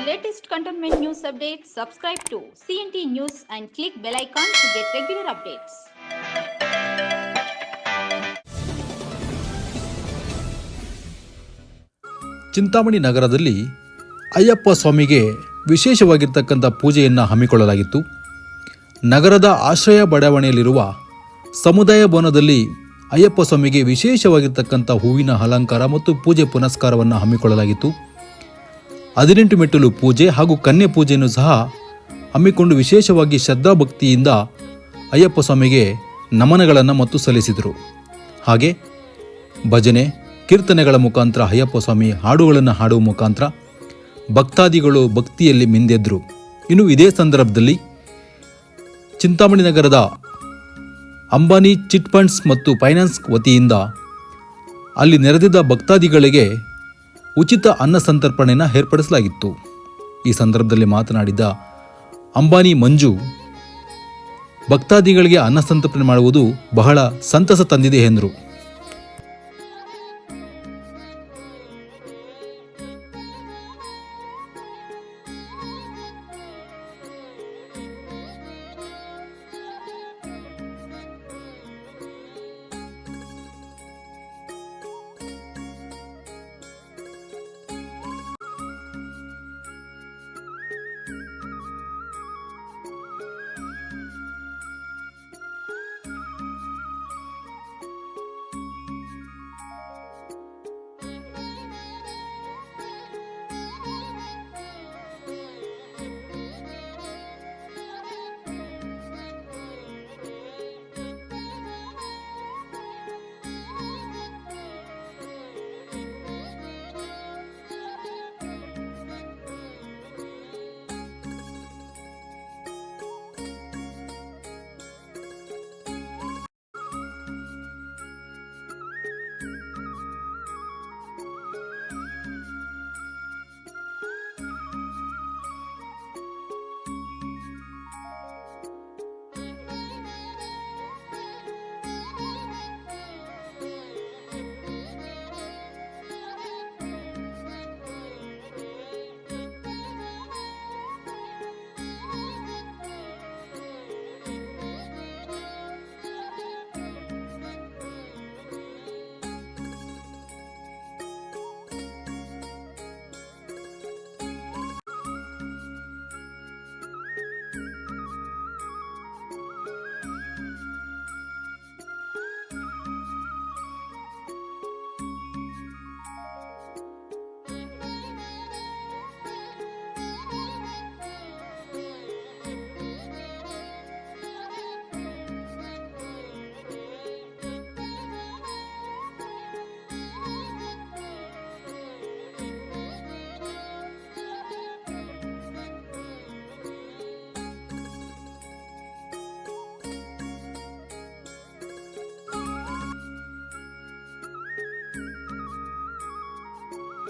Latest cantonment news updates, subscribe to CNT News and click bell icon to get regular updates. Chintamani ನಗರದಲ್ಲಿ ಅಯ್ಯಪ್ಪ ಸ್ವಾಮಿಗೆ ವಿಶೇಷವಾಗಿರ್ತಕ್ಕಂಥ ಪೂಜೆಯನ್ನು ಹಮ್ಮಿಕೊಳ್ಳಲಾಗಿತ್ತು ನಗರದ ಆಶ್ರಯ ಬಡಾವಣೆಯಲ್ಲಿರುವ ಸಮುದಾಯ ಭವನದಲ್ಲಿ ಅಯ್ಯಪ್ಪ ಸ್ವಾಮಿಗೆ ವಿಶೇಷವಾಗಿರ್ತಕ್ಕಂಥ ಹೂವಿನ ಅಲಂಕಾರ ಮತ್ತು ಪೂಜೆ ಪುನಸ್ಕಾರವನ್ನು ಹಮ್ಮಿಕೊಳ್ಳಲಾಗಿತ್ತು ಹದಿನೆಂಟು ಮೆಟ್ಟಲು ಪೂಜೆ ಹಾಗೂ ಕನ್ಯೆ ಪೂಜೆಯನ್ನು ಸಹ ಹಮ್ಮಿಕೊಂಡು ವಿಶೇಷವಾಗಿ ಶ್ರದ್ಧಾಭಕ್ತಿಯಿಂದ ಅಯ್ಯಪ್ಪ ಸ್ವಾಮಿಗೆ ನಮನಗಳನ್ನು ಮತ್ತು ಸಲ್ಲಿಸಿದರು. ಹಾಗೆ ಭಜನೆ, ಕೀರ್ತನೆಗಳ ಮುಖಾಂತರ ಅಯ್ಯಪ್ಪ ಸ್ವಾಮಿ ಹಾಡುಗಳನ್ನು ಹಾಡುವ ಮುಖಾಂತರ ಭಕ್ತಾದಿಗಳು ಭಕ್ತಿಯಲ್ಲಿ ಮಿಂದೆದ್ರು. ಇನ್ನು ಇದೇ ಸಂದರ್ಭದಲ್ಲಿ ಚಿಂತಾಮಣಿ ನಗರದ ಅಂಬಾನಿ ಚಿಟ್ ಫಂಡ್ಸ್ ಮತ್ತು ಫೈನಾನ್ಸ್ ವತಿಯಿಂದ ಅಲ್ಲಿ ನೆರೆದಿದ್ದ ಭಕ್ತಾದಿಗಳಿಗೆ ಉಚಿತ ಅನ್ನ ಸಂತರ್ಪಣೆಯನ್ನು ಏರ್ಪಡಿಸಲಾಗಿತ್ತು. ಈ ಸಂದರ್ಭದಲ್ಲಿ ಮಾತನಾಡಿದ ಅಂಬಾನಿ ಮಂಜು, ಭಕ್ತಾದಿಗಳಿಗೆ ಅನ್ನ ಸಂತರ್ಪಣೆ ಮಾಡುವುದು ಬಹಳ ಸಂತಸ ತಂದಿದೆ ಎಂದರು.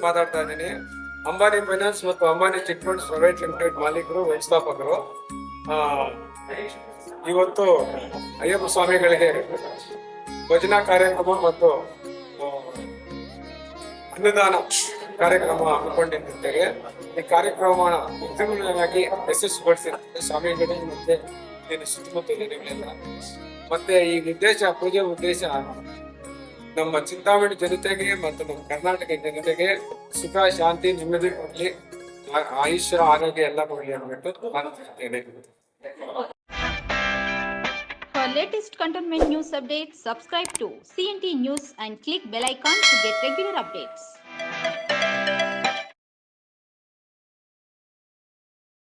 ಮಾತಾಡ್ತಾ ಇದ್ದೀನಿ. ಅಂಬಾನಿ ಫೈನಾನ್ಸ್ ಮತ್ತು ಅಂಬಾನಿ ಚಿಟ್ ಪ್ರೈವೇಟ್ ಲಿಮಿಟೆಡ್ ಮಾಲೀಕರು, ವ್ಯವಸ್ಥಾಪಕರು. ಇವತ್ತು ಅಯ್ಯಪ್ಪ ಸ್ವಾಮಿಗಳಿಗೆ ಭಜನಾ ಕಾರ್ಯಕ್ರಮ ಮತ್ತು ಅನ್ನದಾನ ಕಾರ್ಯಕ್ರಮ ಹಮ್ಮಿಕೊಂಡಿದ್ದೇವೆ. ಈ ಕಾರ್ಯಕ್ರಮ ವಿಜೃಂಭಣೆಯಾಗಿ ಯಶಸ್ವಿಗೊಳಿಸಿದ್ದಾರೆ ಸ್ವಾಮಿಗಳು ಮತ್ತೆ ಸುತ್ತಮುತ್ತ ಮತ್ತೆ ಈ ಉದ್ದೇಶ ಪೂಜೆ ಉದ್ದೇಶ ನಮ್ಮ ಚಿಂತಾಮಣಿ ಜನತೆಗೆ ಮತ್ತು ನಮ್ಮ ಕರ್ನಾಟಕ ಜನತೆಗೆ ಸುಖ ಶಾಂತಿ ನೆಮ್ಮದಿ ಕೊಡ್ಲಿ ಆ- ಆಯುಷ್ಯ ಆರೋಗ್ಯ ಎಲ್ಲ ಕೊಡ್ಲಿ ಅಂದ್ಬಿಟ್ಟು ನಾನು ಹೇಳ್ತೇನೆ For latest cantonment news updates, subscribe to CNT News and click bell icon to get regular updates.